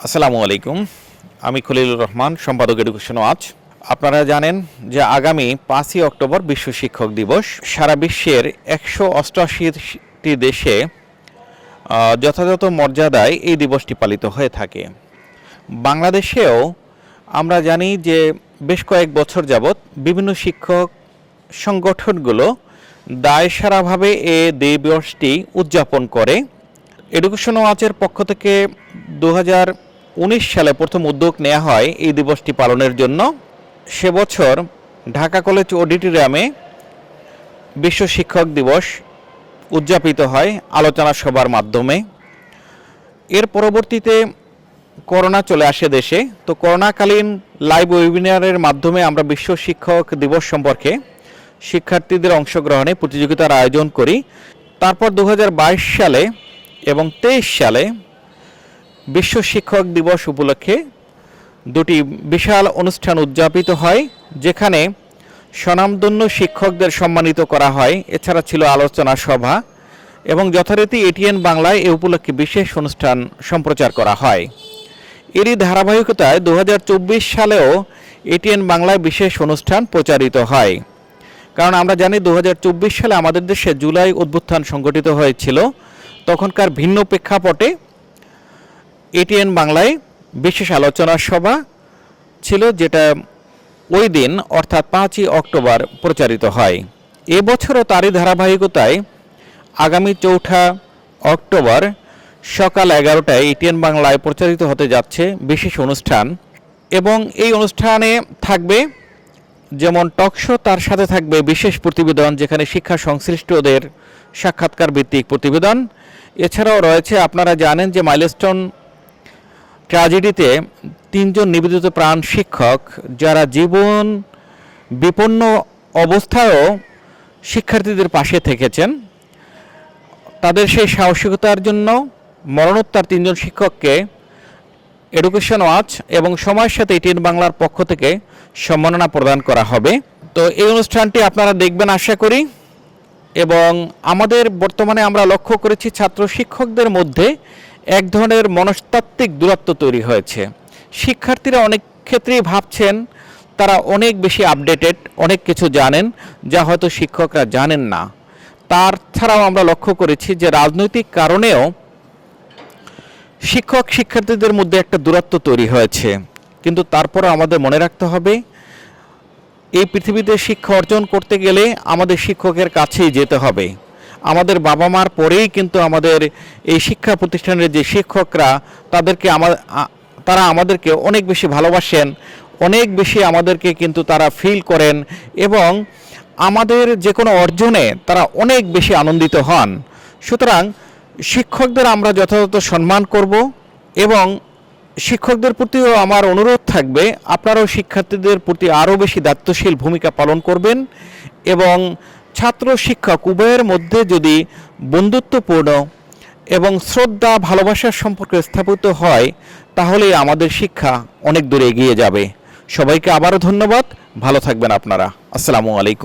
আসসালামু আলাইকুম। আমি খলিলুর রহমান, সম্পাদক এডুকেশন ওয়াচ আপনারা জানেন যে আগামী পাঁচই অক্টোবর বিশ্ব শিক্ষক দিবস। সারা বিশ্বের একশো অষ্টআশিটি দেশে যথাযথ মর্যাদায় এই দিবসটি পালিত হয়ে থাকে। বাংলাদেশেও আমরা জানি যে বেশ কয়েক বছর যাবৎ বিভিন্ন শিক্ষক সংগঠনগুলো দায়সারাভাবে এ দিবসটি উদযাপন করে। এডুকেশন ওয়াচের পক্ষ থেকে দু হাজার উনিশ সালে প্রথম উদ্যোগ নেওয়া হয় এই দিবসটি পালনের জন্য। সে বছর ঢাকা কলেজ অডিটোরিয়ামে বিশ্ব শিক্ষক দিবস উদযাপিত হয় আলোচনা সভার মাধ্যমে। এর পরবর্তীতে করোনা চলে আসে দেশে। তো করোনাকালীন লাইভ ওয়েবিনারের মাধ্যমে আমরা বিশ্ব শিক্ষক দিবস সম্পর্কে শিক্ষার্থীদের অংশগ্রহণে প্রতিযোগিতার আয়োজন করি। তারপর দু হাজার বাইশ সালে এবং তেইশ সালে বিশ্ব শিক্ষক দিবস উপলক্ষে দুটি বিশাল অনুষ্ঠান উদযাপিত হয়, যেখানে স্বনামধন্য শিক্ষকদের সম্মানিত করা হয়। এছাড়া ছিল আলোচনা সভা এবং যথারীতি এটিএন বাংলায় এ উপলক্ষে বিশেষ অনুষ্ঠান সম্প্রচার করা হয়। এরই ধারাবাহিকতায় দু হাজার চব্বিশ সালেও এটিএন বাংলায় বিশেষ অনুষ্ঠান প্রচারিত হয়। কারণ আমরা জানি দু হাজার চব্বিশ সালে আমাদের দেশে জুলাই অভ্যুত্থান সংগঠিত হয়েছিল। তখনকার ভিন্ন প্রেক্ষাপটে এটিএন বাংলায় বিশেষ আলোচনা সভা ছিল যেটা ওই দিন, অর্থাৎ পাঁচই অক্টোবর, প্রচারিত হয়। এবছরও তারই ধারাবাহিকতায় আগামী চৌঠা অক্টোবর সকাল এগারোটায় এটিএন বাংলায় প্রচারিত হতে যাচ্ছে বিশেষ অনুষ্ঠান। এবং এই অনুষ্ঠানে থাকবে যেমন টকশো তার সাথে থাকবে বিশেষ প্রতিবেদন, যেখানে শিক্ষা সংশ্লিষ্টদের সাক্ষাৎকার ভিত্তিক প্রতিবেদন। এছাড়াও রয়েছে, আপনারা জানেন যে মাইলস্টোন ট্র্যাজেডিতে তিনজন নিবেদিত প্রাণ শিক্ষক, যারা জীবন বিপন্ন অবস্থায়ও শিক্ষার্থীদের পাশে থেকেছেন। তাদের সেই সাহসিকতার জন্য মরণোত্তর তিনজন শিক্ষককে এডুকেশন ওয়াচ এবং সময়ের সাথে এটিএন বাংলার পক্ষ থেকে সম্মাননা প্রদান করা হবে। তো এই অনুষ্ঠানটি আপনারা দেখবেন, আশা করি। এবং আমাদের বর্তমানে আমরা লক্ষ্য করেছি ছাত্র শিক্ষকদের মধ্যে এক ধরনের মনস্তাত্ত্বিক দূরত্ব তৈরি হয়েছে। শিক্ষার্থীরা অনেক ক্ষেত্রেই ভাবছেন, তারা অনেক বেশি আপডেটেড অনেক কিছু জানেন, যা হয়তো শিক্ষকরা জানেন না। তার ছাড়াও আমরা লক্ষ্য করেছি যে রাজনৈতিক কারণেও শিক্ষক শিক্ষার্থীদের মধ্যে একটা দূরত্ব তৈরি হয়েছে। কিন্তু তারপরে আমাদের মনে রাখতে হবে এই পৃথিবীতে শিক্ষা অর্জন করতে গেলে আমাদের শিক্ষকের কাছেই যেতে হবে। আমাদের বাবা মার পরেই কিন্তু আমাদের এই শিক্ষা প্রতিষ্ঠানের যে শিক্ষকরা, তাদেরকে তারা আমাদেরকে অনেক বেশি ভালোবাসেন, অনেক বেশি আমাদেরকে কিন্তু তারা ফিল করেন এবং আমাদের যে কোনো অর্জনে তারা অনেক বেশি আনন্দিত হন। সুতরাং শিক্ষকদের আমরা যথাযথ সম্মান করব এবং শিক্ষকদের প্রতিও আমার অনুরোধ থাকবে, আপনারাও শিক্ষার্থীদের প্রতি আরও বেশি দায়িত্বশীল ভূমিকা পালন করবেন এবং ছাত্র শিক্ষক উভয়ের মধ্যে যদি বন্ধুত্বপূর্ণ এবং শ্রদ্ধা ভালোবাসার সম্পর্ক স্থাপিত হয়, তাহলে আমাদের শিক্ষা অনেক দূরে এগিয়ে যাবে। সবাইকে আবারও ধন্যবাদ। ভালো থাকবেন আপনারা। আসসালামু আলাইকুম।